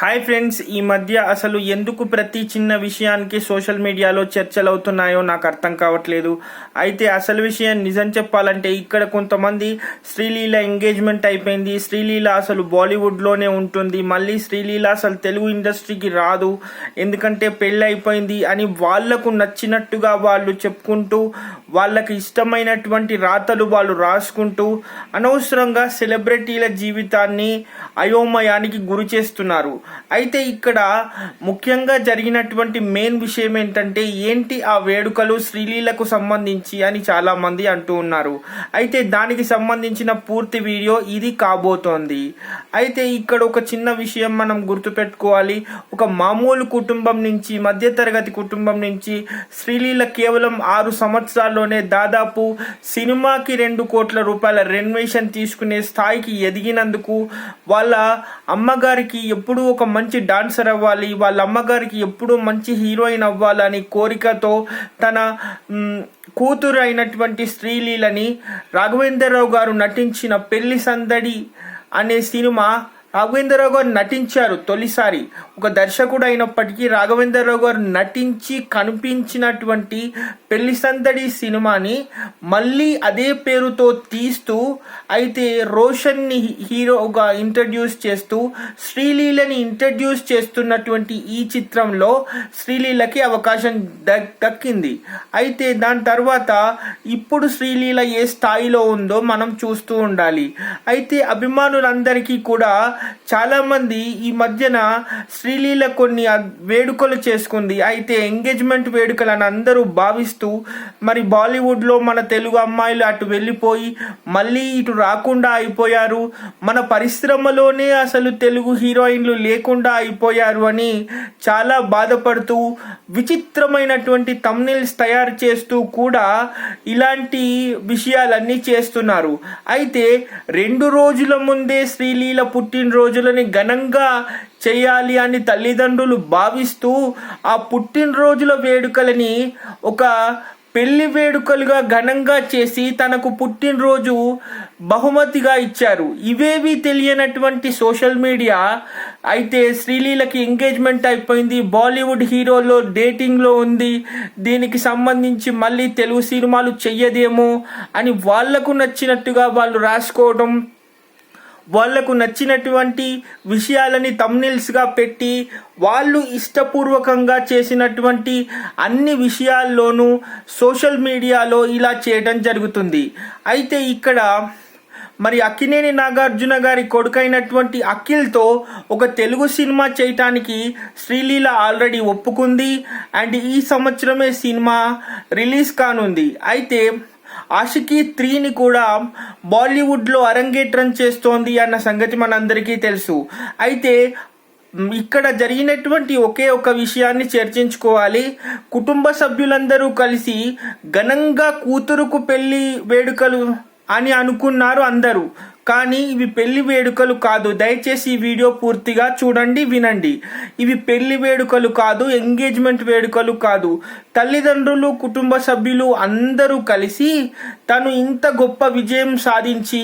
Hi friends ఈ మధ్య అసలు ఎందుకు ప్రతి చిన్న విషయానికి సోషల్ మీడియాలో చర్చలు అవుతున్నాయో నాకు అర్థం కావట్లేదు. అయితే అసలు విషయం నిజం చెప్పాలంటే ఇక్కడ కొంతమంది శ్రీలీల ఎంగేజ్మెంట్ అయిపోయింది. శ్రీలీల అసలు బాలీవుడ్లోనే ఉంటుంది. మళ్ళీ శ్రీలీల అసలు తెలుగు ఇండస్ట్రీకి రాదు. ఎందుకంటే పెళ్ళి అయిపోయింది అని వాళ్ళకు నచ్చినట్టుగా వాళ్ళు చెప్పుకుంటూ వాళ్ళకి ఇష్టమైనటువంటి రాతలు వాళ్ళు రాసుకుంటూ అనవసరంగా సెలబ్రిటీల జీవితాన్ని అయోమయానికి గురి చేస్తున్నారు. అయితే ఇక్కడ ముఖ్యంగా జరిగినటువంటి మెయిన్ విషయం ఏంటంటే ఏంటి ఆ వేడుకలు శ్రీలీలకు సంబంధించి అని చాలామంది అంటూ ఉన్నారు. అయితే దానికి సంబంధించిన పూర్తి వీడియో ఇది కాబోతోంది. అయితే ఇక్కడ ఒక చిన్న విషయం మనం గుర్తుపెట్టుకోవాలి. ఒక మామూలు కుటుంబం నుంచి మధ్యతరగతి కుటుంబం నుంచి శ్రీలీల కేవలం ఆరు సంవత్సరాల్లోనే దాదాపు సినిమాకి రెండు కోట్ల రూపాయల రెన్వేషన్ తీసుకునే స్థాయికి ఎదిగినందుకు వాళ్ళ అమ్మగారికి ఎప్పుడూ ఒక ఒక మంచి డాన్సర్ అవ్వాలి. వాళ్ళ అమ్మగారికి ఎప్పుడూ మంచి హీరోయిన్ అవ్వాలని కోరికతో తన కూతురు అయినటువంటి శ్రీలీలని రాఘవేంద్రరావు గారు నటించిన పెళ్ళి సందడి అనే సినిమా రాఘవేంద్రరావు గారు నటించారు తొలిసారి. ఒక దర్శకుడు అయినప్పటికీ రాఘవేంద్రరావు గారు నటించి కనిపించినటువంటి పెళ్ళి సందడి సినిమాని మళ్ళీ అదే పేరుతో తీస్తూ అయితే రోషన్ని హీరోగా ఇంట్రడ్యూస్ చేస్తూ శ్రీలీలని ఇంట్రడ్యూస్ చేస్తున్నటువంటి ఈ చిత్రంలో శ్రీలీలకి అవకాశం దక్కింది. అయితే దాని తర్వాత ఇప్పుడు శ్రీలీల ఏ స్థాయిలో ఉందో మనం చూస్తూ ఉండాలి. అయితే అభిమానులందరికీ కూడా చాలామంది ఈ మధ్యన శ్రీలీల కొన్ని వేడుకలు చేసుకుంది. అయితే ఎంగేజ్మెంట్ వేడుకలు అని అందరూ భావిస్తూ మరి బాలీవుడ్లో మన తెలుగు అమ్మాయిలు అటు వెళ్ళిపోయి మళ్ళీ ఇటు రాకుండా అయిపోయారు. మన పరిశ్రమలోనే అసలు తెలుగు హీరోయిన్లు లేకుండా అయిపోయారు అని చాలా బాధపడుతూ విచిత్రమైనటువంటి తమ్నిల్స్ తయారు చేస్తూ కూడా ఇలాంటి విషయాలన్నీ చేస్తున్నారు. అయితే రెండు రోజుల ముందే శ్రీలీల పుట్టినరోజులని ఘనంగా చేయాలి అని తల్లిదండ్రులు భావిస్తూ ఆ పుట్టినరోజుల వేడుకలని ఒక పెళ్ళి వేడుకలుగా ఘనంగా చేసి తనకు పుట్టినరోజు బహుమతిగా ఇచ్చారు. ఇవేవి తెలియనటువంటి సోషల్ మీడియా అయితే శ్రీలీలకి ఎంగేజ్మెంట్ అయిపోయింది. బాలీవుడ్ హీరోలో డేటింగ్లో ఉంది. దీనికి సంబంధించి మళ్ళీ తెలుగు సినిమాలు చెయ్యదేమో అని వాళ్ళకు నచ్చినట్టుగా వాళ్ళు రాసుకోవడం వాళ్ళకు నచ్చినటువంటి విషయాలని తమ్నిల్స్గా పెట్టి వాళ్ళు ఇష్టపూర్వకంగా చేసినటువంటి అన్ని విషయాల్లోనూ సోషల్ మీడియాలో ఇలా చేయడం జరుగుతుంది. అయితే ఇక్కడ మరి అక్కినేని నాగార్జున గారి కొడుకైనటువంటి అఖిల్తో ఒక తెలుగు సినిమా చేయటానికి శ్రీలీల ఆల్రెడీ ఒప్పుకుంది. అండ్ ఈ సంవత్సరమే సినిమా రిలీజ్ కానుంది. అయితే ఆషికి త్రీని కూడా బాలీవుడ్లో అరంగేట్రం చేస్తోంది అన్న సంగతి మనందరికీ తెలుసు. అయితే ఇక్కడ జరిగినటువంటి ఒకే ఒక విషయాన్ని చర్చించుకోవాలి. కుటుంబ సభ్యులందరూ కలిసి ఘనంగా కూతురుకు పెళ్ళి వేడుకలు అని అనుకున్నారు అందరూ. కానీ ఇవి పెళ్ళి వేడుకలు కాదు. దయచేసి ఈ వీడియో పూర్తిగా చూడండి వినండి. ఇవి పెళ్ళి వేడుకలు కాదు ఎంగేజ్మెంట్ వేడుకలు కాదు. తల్లిదండ్రులు కుటుంబ సభ్యులు అందరూ కలిసి తను ఇంత గొప్ప విజయం సాధించి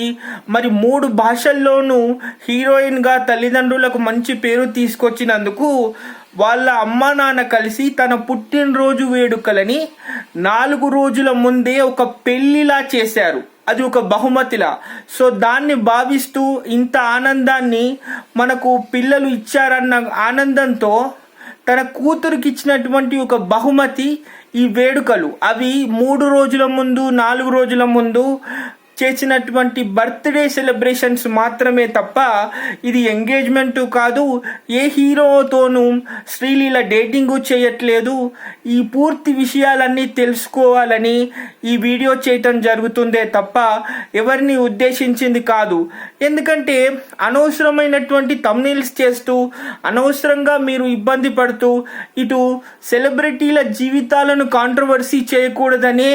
మరి మూడు భాషల్లోనూ హీరోయిన్గా తల్లిదండ్రులకు మంచి పేరు తీసుకొచ్చినందుకు వాళ్ళ అమ్మ నాన్న కలిసి తన పుట్టినరోజు వేడుకలని నాలుగు రోజుల ముందే ఒక పెళ్ళిలా చేశారు. అది ఒక బహుమతిలా. సో దాన్ని భావిస్తూ ఇంత ఆనందాన్ని మనకు పిల్లలు ఇచ్చారన్న ఆనందంతో తన కూతురికి ఇచ్చినటువంటి ఒక బహుమతి ఈ వేడుకలు. అవి మూడు రోజుల ముందు నాలుగు రోజుల ముందు చేసినటువంటి బర్త్డే సెలబ్రేషన్స్ మాత్రమే తప్ప ఇది ఎంగేజ్మెంటు కాదు. ఏ హీరోతోనూ శ్రీలీల డేటింగు చేయట్లేదు. ఈ పూర్తి విషయాలన్నీ తెలుసుకోవాలని ఈ వీడియో చేయటం జరుగుతుందే తప్ప ఎవరిని ఉద్దేశించింది కాదు. ఎందుకంటే అనవసరమైనటువంటి తమ్నీల్స్ చేస్తూ అనవసరంగా మీరు ఇబ్బంది పడుతూ ఇటు సెలబ్రిటీల జీవితాలను కాంట్రవర్సీ చేయకూడదనే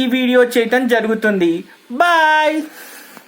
ఈ వీడియో చేయటం జరుగుతుంది. Bye.